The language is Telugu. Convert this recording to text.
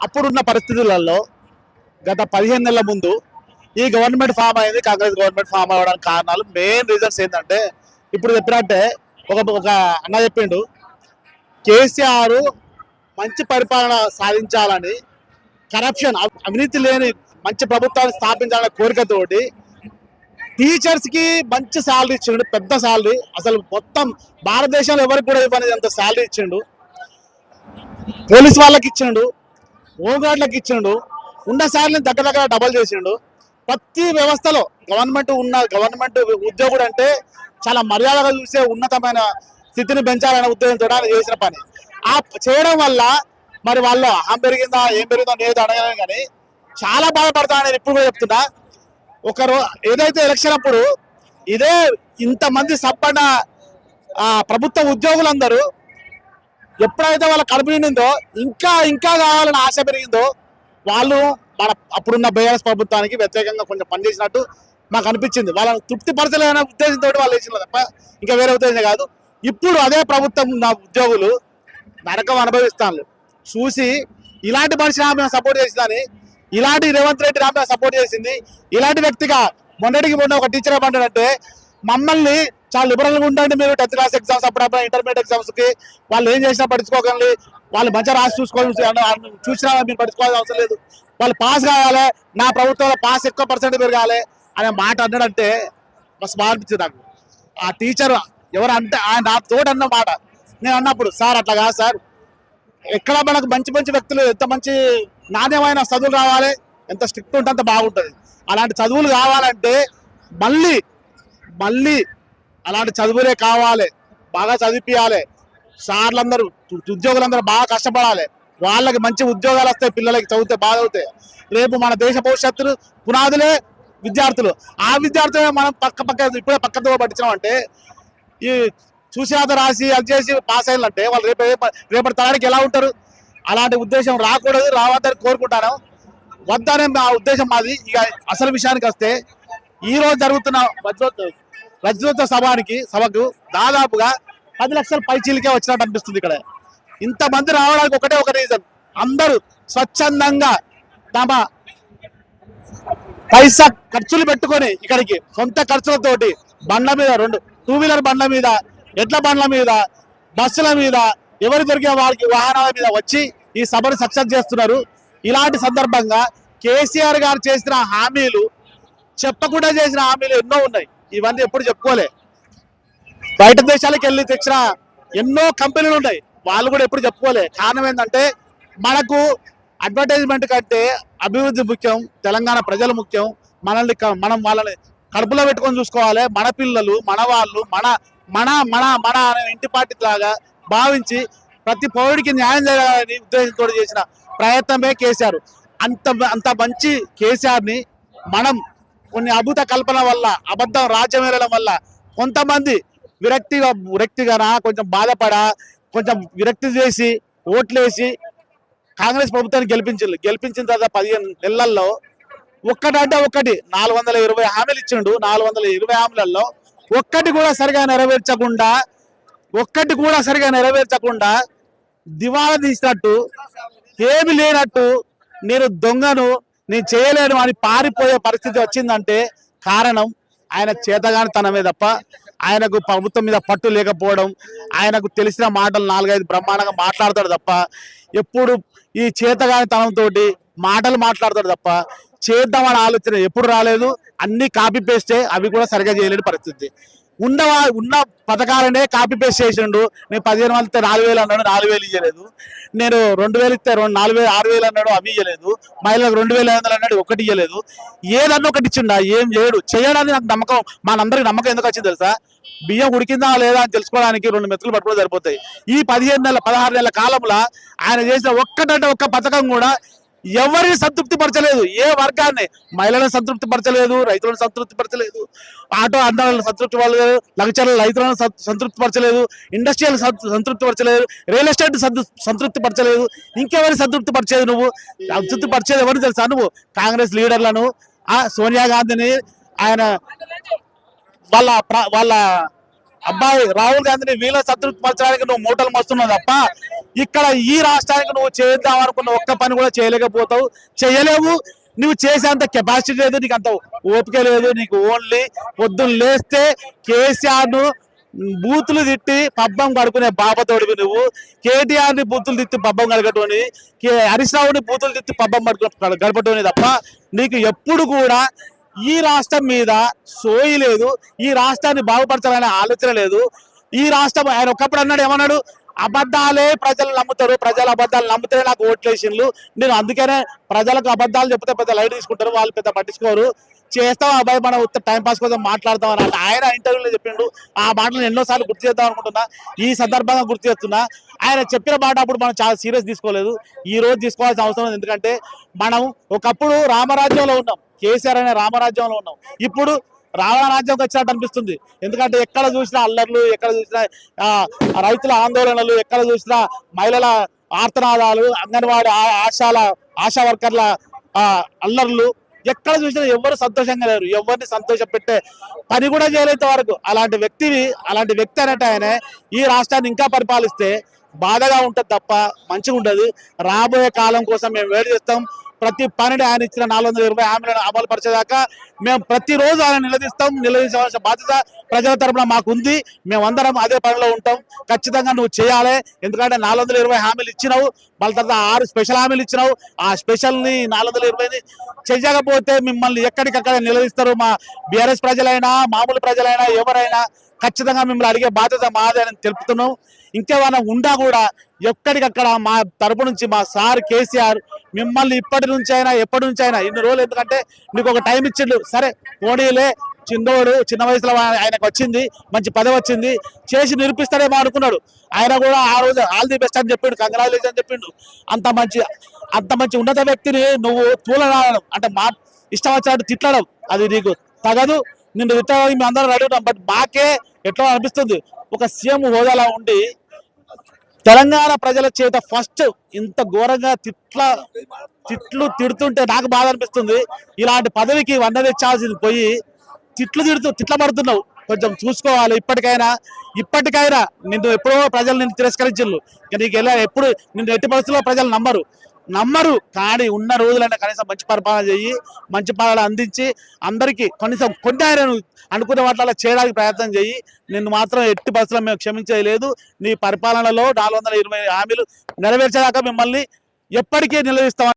అప్పుడున్న పరిస్థితులలో గత పదిహేను నెలల ముందు ఈ గవర్నమెంట్ ఫామ్ అయింది కాంగ్రెస్ గవర్నమెంట్ ఫామ్ అవ్వడానికి కారణాలు మెయిన్ రీజన్స్ ఏంటంటే ఇప్పుడు చెప్పినట్టే ఒక ఒక అన్న చెప్పిండు కేసీఆర్ మంచి పరిపాలన సాధించాలని కరప్షన్ అవినీతి లేని మంచి ప్రభుత్వాన్ని స్థాపించాలనే కోరికతోటి టీచర్స్కి మంచి శాలరీ ఇచ్చిండు పెద్ద శాలరీ అసలు మొత్తం భారతదేశంలో ఎవరికి కూడా ఇవ్వని అంత శాలరీ ఇచ్చిండు పోలీస్ వాళ్ళకి ఇచ్చిండు హోంగార్డులకు ఇచ్చిండు. ఉన్న సార్లు దగ్గర దగ్గర డబల్ చేసిండు. ప్రతి వ్యవస్థలో గవర్నమెంట్ ఉన్న గవర్నమెంట్ ఉద్యోగుడు అంటే చాలా మర్యాదగా చూసే ఉన్నతమైన స్థితిని పెంచాలనే ఉద్దేశంతో ఆయన చేసిన పని. ఆ చేయడం వల్ల మరి వాళ్ళు అహం పెరిగిందా ఏం పెరిగిందో నేను అడగలేను కానీ చాలా బాధపడతా నేను ఇప్పుడు కూడా చెప్తున్నా. ఒకరు ఏదైతే ఎలక్షన్ అప్పుడు ఇదే ఇంతమంది సంపన్న ప్రభుత్వ ఉద్యోగులందరూ ఎప్పుడైతే వాళ్ళ కడుపు నిండిందో ఇంకా ఇంకా కావాలని ఆశ పెరిగిందో వాళ్ళు మన అప్పుడున్న బీఆర్ఎస్ ప్రభుత్వానికి వ్యతిరేకంగా కొంచెం పనిచేసినట్టు మాకు అనిపించింది. వాళ్ళని తృప్తిపరచలేనే ఉద్దేశంతో వాళ్ళు వేసిన తప్ప ఇంకా వేరే ఉద్దేశం కాదు. ఇప్పుడు అదే ప్రభుత్వం ఉన్న ఉద్యోగులు నరకం అనుభవిస్తాను చూసి ఇలాంటి మనిషి ఆమె సపోర్ట్ చేసిందని ఇలాంటి రేవంత్ రెడ్డి ఆమె సపోర్ట్ చేసింది ఇలాంటి వ్యక్తిగా మొన్నటికి మొన్న ఒక టీచర్ ఏమంటాడంటే మమ్మల్ని చాలా లిబరల్గా ఉండండి మీరు. టెన్త్ క్లాస్ ఎగ్జామ్స్ అప్పుడప్పుడు ఇంటర్మీడియట్ ఎగ్జామ్స్కి వాళ్ళు ఏం చేసినా పట్టించుకోకండి. వాళ్ళు మంచిగా రాసి చూసుకోవాలి చూసినా మీరు పట్టించుకోవాల్సిన అవసరం లేదు. వాళ్ళు పాస్ కావాలి. నా ప్రభుత్వంలో పాస్ ఎక్కువ పర్సెంట్ పెరగాలి అనే మాట అన్నాడంటే మస్తు బాగా అనిపించింది నాకు. ఆ టీచర్ ఎవరు అంటే ఆయన నా తోడు అన్న మాట. నేను అన్నప్పుడు సార్ అట్లా కాదు సార్. ఎక్కడ మనకు మంచి మంచి వ్యక్తులు ఎంత మంచి నాణ్యమైన చదువులు రావాలి ఎంత స్ట్రిక్ట్ ఉంటే అంత బాగుంటుంది. అలాంటి చదువులు కావాలంటే మళ్ళీ మళ్ళీ అలాంటి చదువులే కావాలి బాగా చదివిపియాలి. సార్లందరూ ఉద్యోగులందరూ బాగా కష్టపడాలి. వాళ్ళకి మంచి ఉద్యోగాలు వస్తాయి పిల్లలకి చదివితే బాగా అవుతాయి రేపు మన దేశ భవిష్యత్తులు పునాదులే విద్యార్థులు. ఆ విద్యార్థులే మనం పక్క పక్క ఇప్పుడే పక్కతో పట్టించామంటే అంటే ఈ చూసేత రాసి అది చేసి పాస్ అయ్యాలంటే వాళ్ళు రేపు రేపటి తరానికి ఎలా ఉంటారు? అలాంటి ఉద్దేశం రాకూడదు రావద్దని కోరుకుంటాను. వద్దనే మా ఉద్దేశం మాది. ఇక అసలు విషయానికి వస్తే ఈ రోజు జరుగుతున్న రజనోత్సవ సభానికి సభకు దాదాపుగా పది లక్షల పైచీలకే వచ్చినట్టు అనిపిస్తుంది ఇక్కడ. ఇంతమంది రావడానికి ఒకటే ఒక రీజన్ అందరూ స్వచ్ఛందంగా తమ పైసా ఖర్చులు పెట్టుకొని ఇక్కడికి సొంత ఖర్చులతోటి బండ్ల మీద రెండు టూ వీలర్ బండ్ల మీద ఎడ్ల బండ్ల మీద బస్సుల మీద ఎవరు దొరికిన వారికి వాహనాల మీద వచ్చి ఈ సభను సక్సెస్ చేస్తున్నారు. ఇలాంటి సందర్భంగా కేసీఆర్ గారు చేసిన హామీలు చెప్పకుండా చేసిన హామీలు ఎన్నో ఉన్నాయి. ఇవన్నీ ఎప్పుడు చెప్పుకోలే. బయట దేశాలకు వెళ్ళి తెచ్చిన ఎన్నో కంపెనీలు ఉన్నాయి వాళ్ళు కూడా ఎప్పుడు చెప్పుకోలే. కారణం ఏంటంటే మనకు అడ్వర్టైజ్మెంట్ కంటే అభివృద్ధి ముఖ్యం తెలంగాణ ప్రజలు ముఖ్యం. మనల్ని మనం వాళ్ళని కడుపులో పెట్టుకొని చూసుకోవాలి. మన పిల్లలు మన వాళ్ళు మన మన మన మన అనే ఇంటి పార్టీ లాగా భావించి ప్రతి పౌరుడికి న్యాయం చేయాలని ఉద్దేశంతో చేసిన ప్రయత్నమే కేసీఆర్. అంత అంత మంచి కేసీఆర్ని మనం కొన్ని అద్భుత కల్పన వల్ల అబద్ధం రాజ్యం వెళ్ళడం వల్ల కొంతమంది విరక్తిగా విరక్తిగానా కొంచెం బాధపడా కొంచెం విరక్తి చేసి ఓట్లేసి కాంగ్రెస్ ప్రభుత్వాన్ని గెలిపించారు గెలిపించిన తర్వాత పదిహేను నెలల్లో ఒక్కటంటే ఒక్కటి నాలుగు వందల ఇరవై హామీలు ఇచ్చిండు. నాలుగు వందల ఇరవై హామీలలో ఒక్కటి కూడా సరిగా నెరవేర్చకుండా ఒక్కటి కూడా సరిగా నెరవేర్చకుండా దివాలా తీసినట్టు ఏమి లేనట్టు నేను దొంగను నేను చేయలేను అని పారిపోయే పరిస్థితి వచ్చిందంటే కారణం ఆయన చేతగానితనమే తప్ప ఆయనకు ప్రభుత్వం మీద పట్టు లేకపోవడం ఆయనకు తెలిసిన మాటలు నాలుగైదు బ్రహ్మాండంగా మాట్లాడతాడు తప్ప ఎప్పుడు ఈ చేతగానితనంతో మాటలు మాట్లాడతాడు తప్ప చేద్దామని ఆలోచన ఎప్పుడు రాలేదు. అన్ని కాపీ పేస్టే అవి కూడా సరిగా చేయలేని పరిస్థితి. ఉన్న ఉన్న పథకాలనే కాపీ పేస్ట్ చేసిండు. నేను పదిహేను వందలు ఇస్తే నాలుగు వేలు అన్నాడు నాలుగు వేలు ఇవ్వలేదు నేను రెండు వేలు ఇస్తే రెండు నాలుగు వేలు ఆరు వేలు అన్నాడు అవి ఇవ్వలేదు మహిళలకు రెండు వేల ఐదు వందలు అన్నాడు ఒకటి ఇవ్వలేదు ఏదన్నా ఒకటి ఇచ్చిండా? ఏం చేయడు. చేయడానికి నాకు నమ్మకం. మనందరికి నమ్మకం ఎందుకు వచ్చింది తెలుసా? బియ్యం ఉడికిందా లేదా అని తెలుసుకోవడానికి రెండు మెతులు పట్టుకోవడం సరిపోతాయి. ఈ పదిహేను నెలల పదహారు నెలల కాలంలో ఆయన చేసిన ఒక్కటంటే ఒక్క పథకం కూడా ఎవరిని సంతృప్తి పరచలేదు ఏ వర్గాన్ని? మహిళలను సంతృప్తి పరచలేదు రైతులను సంతృప్తి పరచలేదు ఆటో అందాలను సంతృప్తి పరచలేదు లగ్చర్ల రైతులను సంతృప్తి పరచలేదు ఇండస్ట్రియల్ సంతృప్తి పరచలేదు రియల్ ఎస్టేట్ సంతృప్తి పరచలేదు ఇంకెవరిని సంతృప్తి పరిచేది నువ్వు? సంతృప్తి పరిచేది ఎవరు తెలుసా నువ్వు? కాంగ్రెస్ లీడర్లను ఆ సోనియా గాంధీని ఆయన వాళ్ళ వాళ్ళ అబ్బాయి రాహుల్ గాంధీని వీళ్ళ సంతృప్తి పరచడానికి నువ్వు మూటలు మోస్తున్నావు తప్ప ఇక్కడ ఈ రాష్ట్రానికి నువ్వు చేద్దాం అనుకున్న ఒక్క పని కూడా చేయలేకపోతావు. చేయలేవు. నువ్వు చేసేంత కెపాసిటీ లేదు. నీకు అంత ఓపిక లేదు. నీకు ఓన్లీ పొద్దున్న లేస్తే కేసీఆర్ను బూతులు తిట్టి పబ్బం కడుకునే బాబతోడివి నువ్వు. కేటీఆర్ని బూతులు తిట్టి పబ్బం కడగటోని కే హరీష్ రావుని బూతులు తిట్టి పబ్బం గడుపు గడపటోని తప్ప నీకు ఎప్పుడు కూడా ఈ రాష్ట్రం మీద సోయి లేదు. ఈ రాష్ట్రాన్ని బాగుపరచాలనే ఆలోచన లేదు. ఈ రాష్ట్రం ఆయన ఒకప్పుడు అన్నాడు ఏమన్నాడు? అబద్ధాలే ప్రజలు నమ్ముతారు. ప్రజలు అబద్ధాలు నమ్మితే నాకు ఓట్లు నేను అందుకనే ప్రజలకు అబద్ధాలు చెప్తే పెద్ద లైట్ తీసుకుంటారు. వాళ్ళు పెద్ద పట్టించుకోరు. చేస్తాం అబ్బాయి? మనం ఉత్త టైం పాస్ కోసం మాట్లాడతాం అని అంటే ఆయన ఇంటర్వ్యూలో చెప్పిండు. ఆ మాటలు ఎన్నోసార్లు గుర్తు చేద్దాం అనుకుంటున్నా. ఈ సందర్భంగా గుర్తు చేస్తున్నా. ఆయన చెప్పిన మాట అప్పుడు మనం చాలా సీరియస్ తీసుకోలేదు. ఈ రోజు తీసుకోవాల్సిన అవసరం ఉంది ఎందుకంటే మనం ఒకప్పుడు రామరాజ్యంలో ఉన్నాం. కేసీఆర్ అనే రామరాజ్యంలో ఉన్నాం. ఇప్పుడు రావణ రాజ్యంకి వచ్చినట్టు అనిపిస్తుంది. ఎందుకంటే ఎక్కడ చూసినా అల్లర్లు ఎక్కడ చూసినా రైతుల ఆందోళనలు ఎక్కడ చూసినా మహిళల ఆర్తనాదాలు అంగన్వాడీ ఆశాల ఆశా వర్కర్ల ఆ, అల్లర్లు ఎక్కడ చూసినా ఎవరు సంతోషంగా లేరు. ఎవరిని సంతోష పెట్టే పని కూడా చేయలేంత వరకు. అలాంటి వ్యక్తివి అలాంటి వ్యక్తి అనేట ఆయన ఈ రాష్ట్రాన్ని ఇంకా పరిపాలిస్తే బాధగా ఉంటుంది తప్ప మంచిగా ఉండదు రాబోయే కాలం కోసం మేము వేడి చేస్తాం. ప్రతి పనిని ఆయన ఇచ్చిన నాలుగు వందల ఇరవై హామీలను అమలు పరిచేదాకా మేము ప్రతిరోజు ఆయన నిలదీస్తాం నిలదీసవలసిన బాధ్యత ప్రజల తరపున మాకు ఉంది మేమందరం అదే పనిలో ఉంటాం. ఖచ్చితంగా నువ్వు చేయాలి. ఎందుకంటే నాలుగు వందల ఇరవై హామీలు ఇచ్చినావు. వాళ్ళ తర్వాత ఆరు స్పెషల్ హామీలు ఇచ్చినావు. ఆ స్పెషల్ని నాలుగు వందల ఇరవైని చేయకపోతే మిమ్మల్ని ఎక్కడికక్కడ నిలదీస్తారు మా బీఆర్ఎస్ ప్రజలైనా మామూలు ప్రజలైనా ఎవరైనా. ఖచ్చితంగా మిమ్మల్ని అడిగే బాధ్యత మాదే తెలుపుతున్నాం. ఇంకేమైనా ఉండా కూడా ఎక్కడికక్కడ మా తరపు నుంచి మా సార్ కేసీఆర్ మిమ్మల్ని ఇప్పటి నుంచి అయినా ఎప్పటి నుంచి అయినా ఇన్ని రోజులు ఎందుకంటే నీకు ఒక టైం ఇచ్చిండు. సరే పోనీలే చిన్నోడు చిన్న వయసులో ఆయనకు వచ్చింది మంచి పదవి వచ్చింది చేసి నిరూపిస్తాడేమో అనుకున్నాడు. ఆయన కూడా ఆ రోజు ఆల్ ది బెస్ట్ అని చెప్పిండు కంగ్రాచులేషన్ అని చెప్పిండు. అంత మంచి అంత మంచి ఉన్నత వ్యక్తిని నువ్వు తూలరాడడం అంటే మా ఇష్టం వచ్చినట్టు తిట్టడం అది నీకు తగదు. నిన్ను తిట్టడానికి మేము అందరం రెడీ బట్ మాకే ఎట్లా అనిపిస్తుంది? ఒక సీఎం హోదాలా ఉండి తెలంగాణ ప్రజల చేత ఫస్ట్ ఇంత ఘోరంగా తిట్ల తిట్లు తిడుతుంటే నాకు బాధ అనిపిస్తుంది. ఇలాంటి పదవికి వంద తెచ్చాల్సింది పోయి తిట్లు తిడుతూ తిట్ల పడుతున్నావు. కొంచెం చూసుకోవాలి ఇప్పటికైనా. ఇప్పటికైనా నిన్ను ఎప్పుడో ప్రజలు నిన్ను తిరస్కరించు నీకు ఎలా ఎప్పుడు నిన్ను ఎట్టి పరిస్థితుల్లో ప్రజలు నమ్మరు. నమ్మరు. కానీ ఉన్న రోజులైనా కనీసం మంచి పరిపాలన చెయ్యి మంచి పాలన అందించి అందరికీ కనీసం కొన్ని ఆయన నువ్వు అనుకున్న వాటిలో చేయడానికి ప్రయత్నం చెయ్యి నిన్ను మాత్రం ఎట్టి బస్సులో మేము క్షమించలేదు. నీ పరిపాలనలో నాలుగు వందల ఇరవై హామీలు నెరవేర్చేదాకా మిమ్మల్ని ఎప్పటికీ నిలదీస్తాం.